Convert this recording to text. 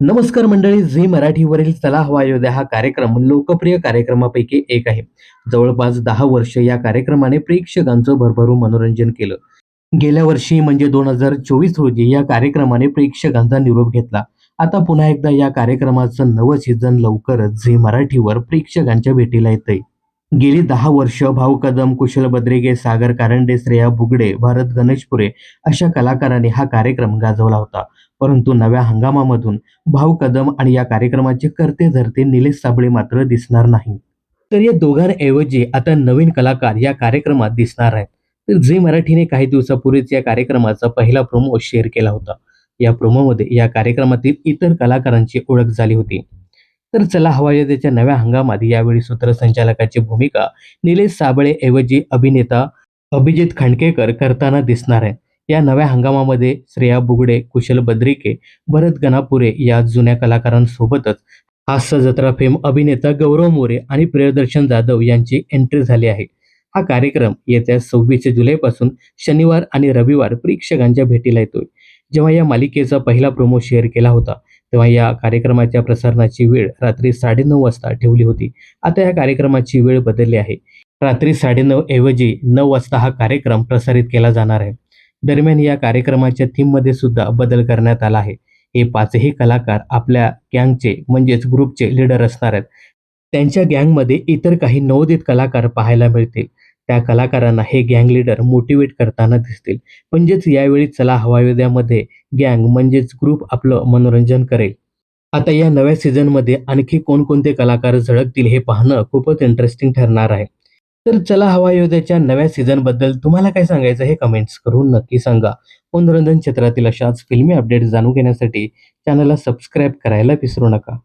नमस्कार मंडळी झी मराठीवरील चला हवा योद्या हा कार्यक्रम लोकप्रिय कार्यक्रमापैकी एक आहे. जवळपास दहा वर्ष या कार्यक्रमाने प्रेक्षकांचं भरभरून मनोरंजन केलं. गेल्या वर्षी म्हणजे दोन हजार चोवीस रोजी या कार्यक्रमाने प्रेक्षकांचा निरोप घेतला. आता पुन्हा एकदा या कार्यक्रमाचं नवं सीझन लवकरच झी मराठीवर प्रेक्षकांच्या भेटीला येतंय. गेली दहा वर्ष भाऊ कदम कुशल बद्रिगे सागर कारंडे श्रेया बुगडे भारत गणेशपुरे अशा कलाकारांनी हा कार्यक्रम गाजवला होता. परंतु नव्या हंगामामधून भाऊ कदम आणि या कार्यक्रमाचे करते धरते निलेश साबळे मात्र दिसणार नाही. तर या दोघांऐवजी आता नवीन कलाकार या कार्यक्रमात दिसणार आहेत. तर झी मराठीने काही दिवसापूर्वीच या कार्यक्रमाचा पहिला प्रोमो शेअर केला होता. या प्रोमोमध्ये या कार्यक्रमातील इतर कलाकारांची ओळख झाली होती. तर चला हवा नव्या हंगामात यावेळी सूत्रसंचालकाची भूमिका निलेश साबळे ऐवजी अभिनेता अभिजित खांडकेकर करताना दिसणार आहे. या नव्या हंगामामध्ये श्रेया बुगडे कुशल बद्रिके भरत गणापुरे या जुन्या कलाकारांसोबतच हास्य जत्रा फेम अभिनेता गौरव मोरे आणि प्रियदर्शन जाधव यांची एंट्री झाली आहे. हा कार्यक्रम येत्या सव्वीस जुलैपासून शनिवार आणि रविवार प्रेक्षकांच्या भेटीला येतोय. जेव्हा या मालिकेचा पहिला प्रोमो शेअर केला होता तेव्हा या कार्यक्रमाच्या प्रसारणाची वेळ रात्री साडेनऊ वाजता ठेवली होती. आता या कार्यक्रमाची वेळ बदलली आहे. रात्री साडेनऊ ऐवजी नऊ वाजता हा कार्यक्रम प्रसारित केला जाणार आहे. दरम्यान या कार्यक्रमाच्या थीममध्ये सुद्धा बदल करण्यात आला आहे. हे पाचही कलाकार आपल्या गँगचे म्हणजेच ग्रुपचे लीडर असणार आहेत. त्यांच्या गँगमध्ये इतर काही नवोदित कलाकार पाहायला मिळतील. त्या कलाकारांना हे गँग लीडर मोटिवेट करताना दिसतील. म्हणजेच यावेळी चला हवायोद्यामध्ये गँग म्हणजेच ग्रुप आपलं मनोरंजन करेल. आता या नव्या सीझनमध्ये आणखी कोणकोणते कलाकार झळकतील हे पाहणं खूपच इंटरेस्टिंग ठरणार आहे. तर चला हवा योद्याच्या नव्या सीझनबद्दल तुम्हाला काय सांगायचं हे कमेंट्स करून नक्की सांगा. मनोरंजन क्षेत्रातील अशाच फिल्मी अपडेट जाणून घेण्यासाठी चॅनलला सबस्क्राईब करायला विसरू नका.